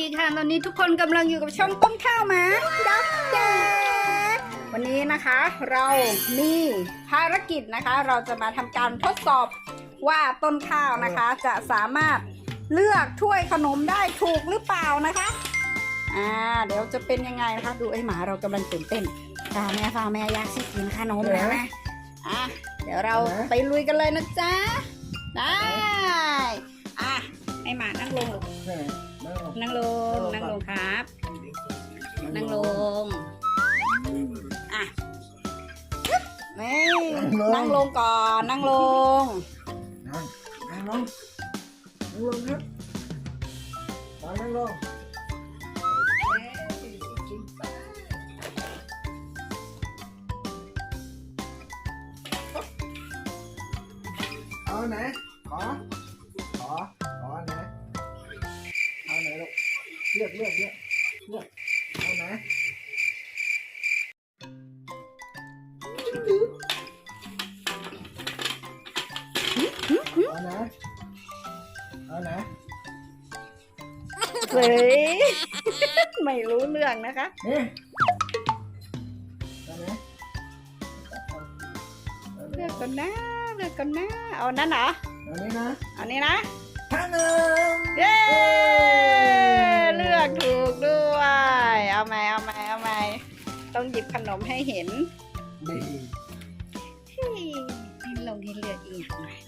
ดีค่ะ ตอนนี้ทุกคนกำลังอยู่กับช่องต้นข้าวหมาด็อกเตอร์วันนี้นะคะเรามีภารกิจนะคะ เราจะมาทำการทดสอบว่าต้นข้าวนะคะ จะสามารถเลือกถ้วยขนมได้ถูกหรือเปล่านะคะ อ่า เดี๋ยวจะเป็นยังไงนะคะ ดูไอ้หมาเรากำลังตื่นเต้นฟ้าแม่ฟ้าแม่อยากสิกินขนมแล้วนะอะเดี๋ยวเราไปลุยกันเลยนะจ๊ะได้อะให้หมานั่งลงลูกใช่ไหม นั่งลงนั่งลง นั่งลงครับ นั่งลง อะนี่นั่งลงก่อน นั่งลง นั่งนั่งลง นั่งลงครับนอนนั่งลงเอาไหนขอ เลือกเลือกเลือกเลือกเอาไหนเอาไหนเอาไหนเฮ้ยไม่รู้เรื่องนะคะนี่เอานเอาไหนเลือกก่อนนะเลือกก่อนนะเอานั่นเหรอเอานี้นะเอานี่นะท่านหนึ่งเย้เมให้เห็นดีเฮ้ยให้ลงให้เลือกอีกอย่างหน่อย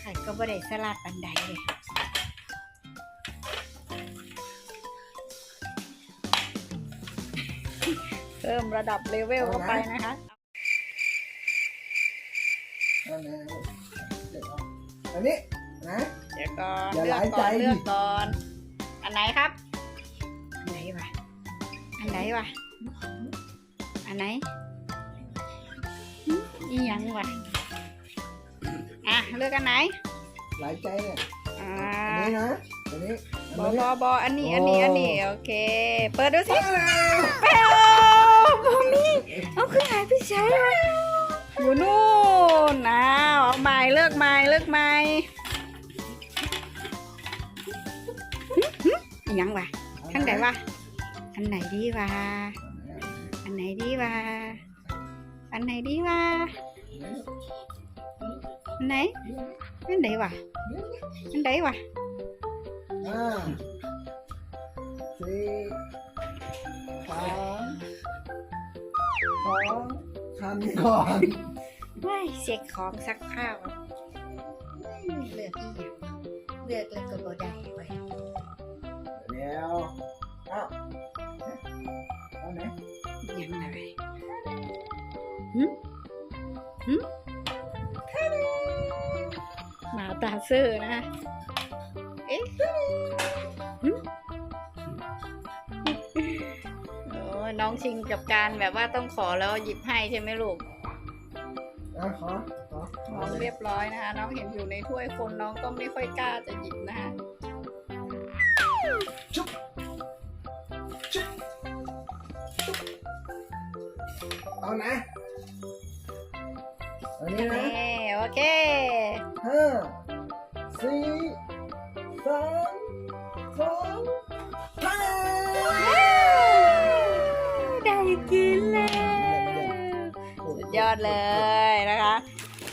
ไข่ก็บ่ได้สลัดปันใดเลยเพิ่มระดับเลเวลเข้าไปนะคะเอาไหนลูกเดี๋ยวเอาอันนี้นะเดี๋ยวก่อนอย่าเลือกหลายก่อนใจดิเลือกก่อน อันไหนครับ อันไหนวะ อันไหนวะ อันไหนหึอีหยังวะอะเลือกอันไหน หลายใจเนี่ยอ่าอันนี้นะอันนี้บอบอบออันนี้ อันนี้ อันนี้ โอเค เปิดดูสิเอาแล้วเปลบอมี่เอาขึ้นหายไปใช้วะอยู่นู่นอ้าวเอาใหม่เลือกใหม่เลือกใหม่หึหึอีหยังวะข้างไหนวะ อันไหนดีวะอั นไหนดีวะอันไหนดีวะอันไหนอันไหนวะอันไหนวะห้าสี่สามสองทำก่อนว้ายเช็คของซักผ้าวะเลือกอีหยังเลือกแล้วก็บ่ได้ไปเดี๋ยวเอ้าเอาไหน ยังไงหึหึหมาตาซื่อนะ เอ๊ะหึโอ้ยน้องชิงกับการแบบว่าต้องขอแล้วหยิบให้ใช่ไหมลูกอะขอขอขอน้องเลยเรียบร้อยนะคะ น้องเห็นอยู่ในถ้วยคนน้องก็ไม่ค่อยกล้าจะหยิบนะคะ เอานะอันนี้นะเอ้โอเคห้าสี่สามสองห้าได้กินแล้วสุดยอดเลยนะคะ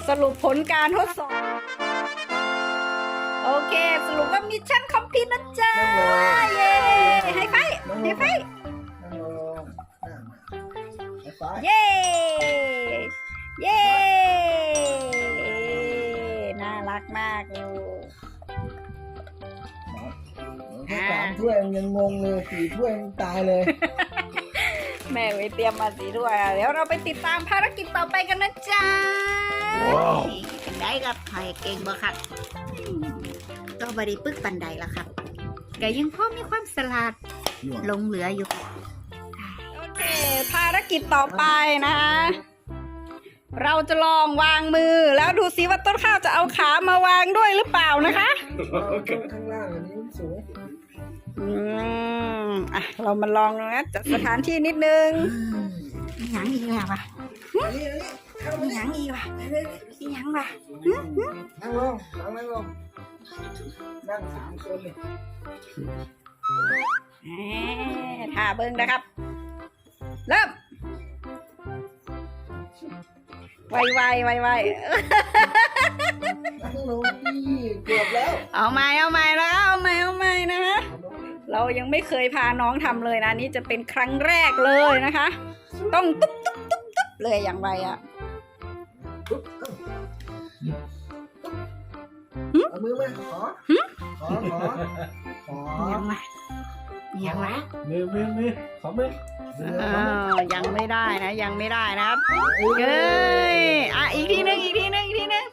สรุปผลการทดสอบโอเค สรุปว่ามิชชั่นคอมพลีทนะจ๊ะเย้ให้ไฟให้ไฟนั่งลงนั่งมา ไอ้ฟ้าเย้ เย้ น่ารักมากลูกแค่สามถ้วยมันยังงงเลยสี่ถ้วยมันตายเลย แม่ไว้เตรียมมาสีด้วยอะเดี๋ยวเราไปติดตามภารกิจต่อไปกันนะจ๊ะว้าว เป็นได้กับไผ่เก่งบ่ครับอืมก็บริปึกปันใดละครับก็ยังพอมีความสลัดลงเหลืออยู่ค่ะโอเคภาร กิจต่อไปนะคะ เราจะลองวางมือแล้วดูซิว่าต้นข้าวจะเอาขามาวางด้วยหรือเปล่านะคะ ข้างล่างอันนี้มันสูงอืมอะเรามาลองดูนะจัดสถานที่นิดนึงมีหยังอีกแล้ววะอันนี้อันนี้เข้ามีมาหยังอีกวะมีหยังวะนั่งลงนั่งลงนั่งสามคนเลยแหมท่าเบิ้งนะครับ เริ่ม ไวไวไวไวนั่งลงพี่เกือบแล้วเอาใหม่เอาใหม่แล้วเอาใหม่เอาใหม่นะคะเอาลงเรายังไม่เคยพาน้องทำเลยนะนี่จะเป็นครั้งแรกเลยนะคะ ต้องตุ๊บตุ๊บตุ๊บตุ๊บเลยอย่างไรอะปุ๊บเอ้าเอามือมาขอขอขอขอยังไงยังไงมือมือมือขอมือเรื ออ้าขอวยังไม่ได้นะยังไม่ได้นะครับมือเอ้ยอะอีกทีนึงอีกทีนึงอีกทีนึง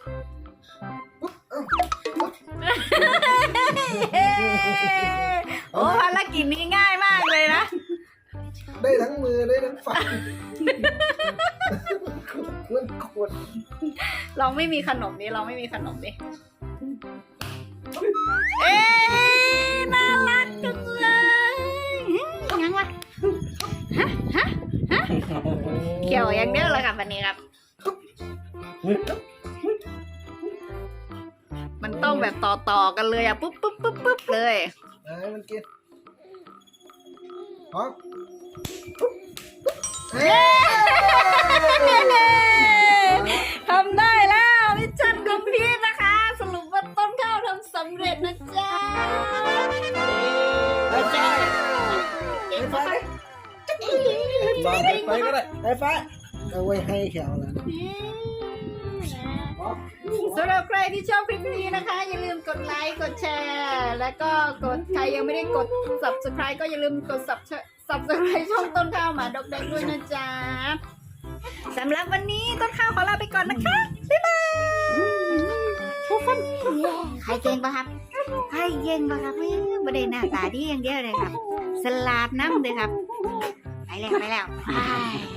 เย้โอ้ภารกิจนี้ง่ายมากเลยนะ ได้ทั้งมือได้ทั้งฟันมันขวดเราไม่มีขนมนี้เราไม่มีขนมนี้เอ๊ เกี่ยวอย่างเดียวเลยครับวันนี้ครับมือมันต้องแบบต่อต่อๆกันเลยอะปุ๊บปุ๊บปุ๊บปุ๊บเลย เอ้ยมันกินขอเย้ ฟ้าเอาไว้ให้แขวแล้วนะขอสำหรับใครที่ชอบคลิปนี้นะคะ อย่าลืมกดไลค์กดแชร์ แล้วก็กดใครยังไม่ได้กด subscribe ก็อย่าลืมกด sub- subscribe ช่องต้นข้าวหมาดอกแดงด้วยนะจ๊ะสำหรับวันนี้ต้นข้าวขอลาไปก่อนนะคะ บ๊ายบายทุกคนใครเก่งปะครับใครเก่งปะครับไม่ไม่ได้หน้าตาดีอย่างเดียวเลยครับ สลาดน้ำเลยครับ ไปแล้วไปแล้วไป